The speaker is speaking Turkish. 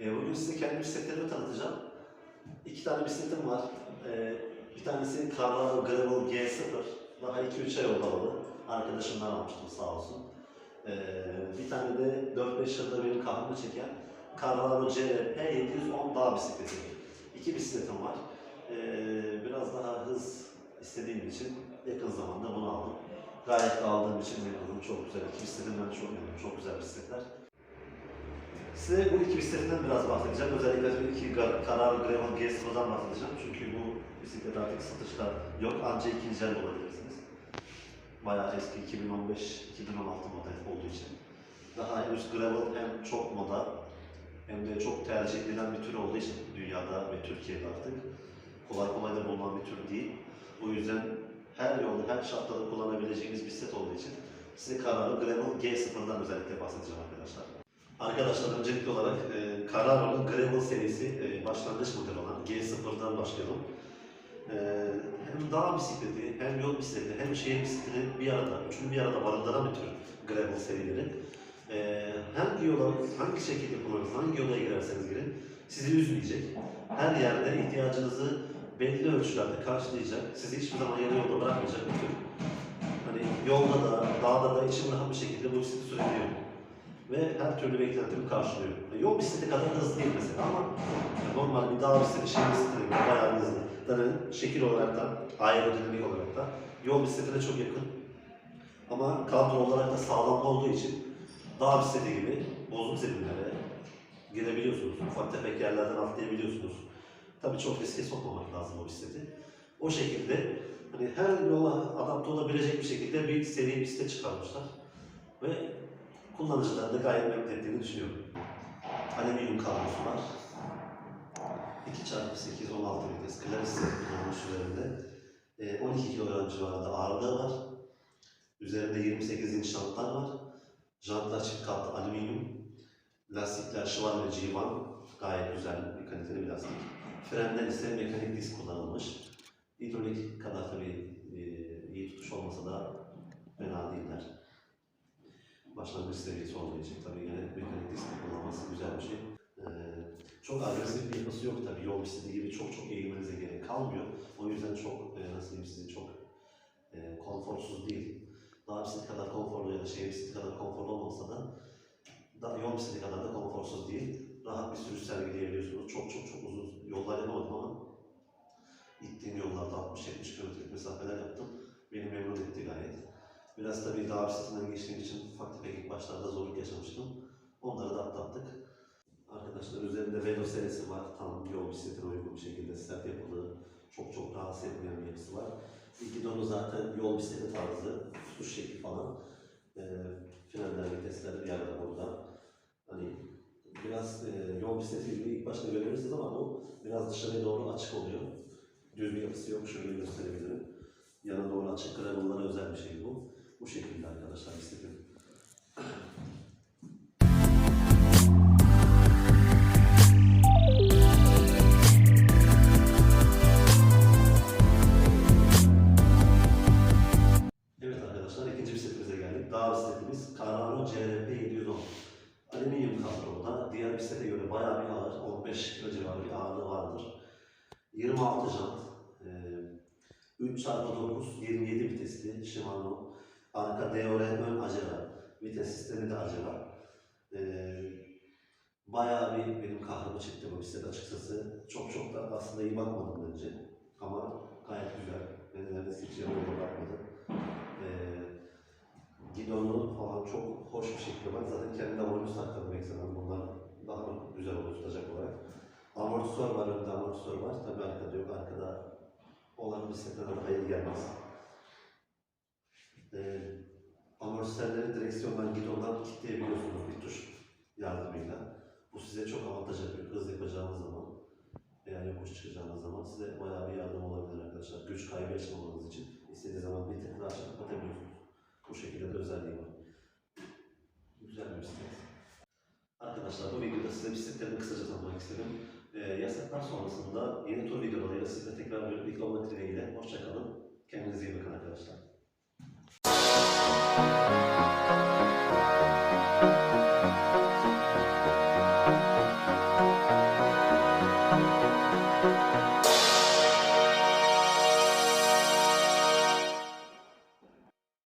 E, bugün size kendi bisikletlerimi tanıtacağım. İki tane bisikletim var. E, bir tanesi Carraro Gravel G0. Daha 2-3 ay olmalı. Arkadaşımdan almıştım sağ olsun. E, bir tane de 4-5 yılda benim kahrımı çeken Carraro CRP 710 dağ bisikleti. İki bisikletim var. E, biraz daha hız istediğim için yakın zamanda bunu aldım. Gayet de aldığım için memnunum. Çok güzel. İki bisikletimden de çok memnunum. Çok güzel bisikletler. Size bu iki bisikletinden biraz bahsedeceğim. Özellikle bu iki Carraro Gravel G0'dan bahsedeceğim. Çünkü bu bisiklet artık satışta yok. Ancak ikinci el bulabilirsiniz. Bayağı eski 2015-2016 model olduğu için. Daha henüz gravel hem çok moda hem de çok tercih edilen bir tür olduğu için dünyada ve Türkiye'de artık kolay kolay da bulunan bir tür değil. O yüzden her yolda, her şartta da kullanabileceğiniz bir set olduğu için size Carraro Gravel G0'dan özellikle bahsedeceğim arkadaşlar. Arkadaşlar öncelikli olarak e, Carraro'nun Gravel serisi e, başlangıç modeli olan G0'dan başlayalım. E, hem dağ bisikleti, hem yol bisikleti, hem şehir bisikleti bir arada, üçünü bir arada barındıran bir tür Gravel serileri. E, hangi yola, hangi şekilde kullanırsanız, hangi yola girerseniz girin, sizi üzmeyecek. Her yerde ihtiyacınızı belli ölçülerde karşılayacak, sizi hiçbir zaman yarı yolda bırakmayacak bir tür. Hani yolda da, dağda da içim rahat bir şekilde bu bisikleti sürebiliyorum ve her türlü beklentimi karşılıyor. Yol bisikleti kadar hızlı değil mesela ama normal bir dağ bisikleti, şehir bisikleti gibi bayağı hızlı. Zaten şekil olarak da, aerodinamik olarak da yol bisikletine çok yakın. Ama kadro olarak da sağlam olduğu için dağ bisikleti gibi bozuk zeminlere girebiliyorsunuz. Ufak tefek yerlerden atlayabiliyorsunuz. Tabii çok riske sokmamak lazım o bisikleti. O şekilde hani her yola adapte olabilecek bir şekilde bir seri bisiklet çıkarmışlar. Ve kullanıcıları da gayet memnun ettiğini düşünüyorum. Alüminyum kablosu var. 2x8 16 vites Claris kullanmış üzerinde. Ee, 12 kilogram civarında ağırlığı var. Üzerinde 28 inç jantlar var. Jantlar çift katlı alüminyum. Lastikler Shimano ve G1. Gayet güzel bir kaliteli bir lastik. Frenler ise mekanik disk kullanılmış. Hidrolik kadar tabii e, iyi tutuş olmasa da fena başlangıç seviyesi olduğu için tabii yine mekanik disk kullanması güzel bir şey. Ee, çok agresif bir yapısı yok tabii yol bisikleti gibi çok çok eğilmenize gerek kalmıyor. O yüzden çok e, nasıl diyeyim size çok e, konforsuz değil. Dağ bisikleti kadar konforlu ya da şehir bisikleti kadar konforlu olmasa da da, yol bisikleti kadar da konforsuz değil. Rahat bir sürüş sergileyebiliyorsunuz. Çok çok çok uzun yollar yapamadım ama gittiğim yollarda 60-70 kilometrelik mesafeler yaptım. Beni memnun etti gayet. Biraz tabii dağ bisikletinden geçtiğim için ufak tefek ilk başlarda zorluk yaşamıştım. Onları da atlattık. Arkadaşlar üzerinde Velo serisi var. Tam yol bisikletine uygun bir şekilde sert yapılı, çok çok rahatsız etmeyen bir yapısı var. Gidonu zaten yol bisikleti tarzı, tutuş şekli falan. E, frenler, vitesler bir yerde orada. Hani biraz e, yol bisikleti gibi ilk başta görebilirsiniz ama bu biraz dışarıya doğru açık oluyor. Düz bir yapısı yok. Şöyle gösterebilirim. Yana doğru açık gravel'lara özel bir şey bu. Bu şekilde arkadaşlar bisikletim. Evet arkadaşlar ikinci bisikletimize geldik. Dağ bisikletimiz Carraro CRP 710. Alüminyum kadroda. Diğer bisiklete göre bayağı bir ağır. 15 kilo civarı bir ağırlığı vardır. 26 jant. Ee, 3x9 27 vitesli Shimano. Arka DOR ön acera. Vites sistemi de acera. Ee, bayağı bir benim kahrımı çekti bu bisiklet açıkçası. Çok çok da aslında iyi bakmadım bence. Ama gayet güzel. Beni neredeyse hiç yanıma bakmadı. Ee, gidonu falan çok hoş bir şekilde var. Zaten kendi amortisör taktım ekstradan. Bunlar daha güzel olur tutacak olarak. Amortisör var, önde amortisör var. Tabii arkada yok. Arkada olan bisikletlere de hayır gelmez. Ee, amortisörleri direksiyondan, gidondan kilitleyebiliyorsunuz bir tuş yardımıyla. Bu size çok avantaj yapıyor. Hız yapacağınız zaman veya yokuş çıkacağınız zaman size bayağı bir yardım olabilir arkadaşlar. Güç kaybı yaşamamanız için istediğiniz zaman bir tık daha kapatabiliyorsunuz. Bu şekilde de özelliği var. Güzel bir bisiklet. Arkadaşlar bu videoda size bisikletlerini kısaca tanıtmak istedim. Ee, yasaklar sonrasında yeni tur videolarıyla sizle tekrar birlikte olmak dileğiyle. Hoşçakalın. Kendinize iyi bakın arkadaşlar.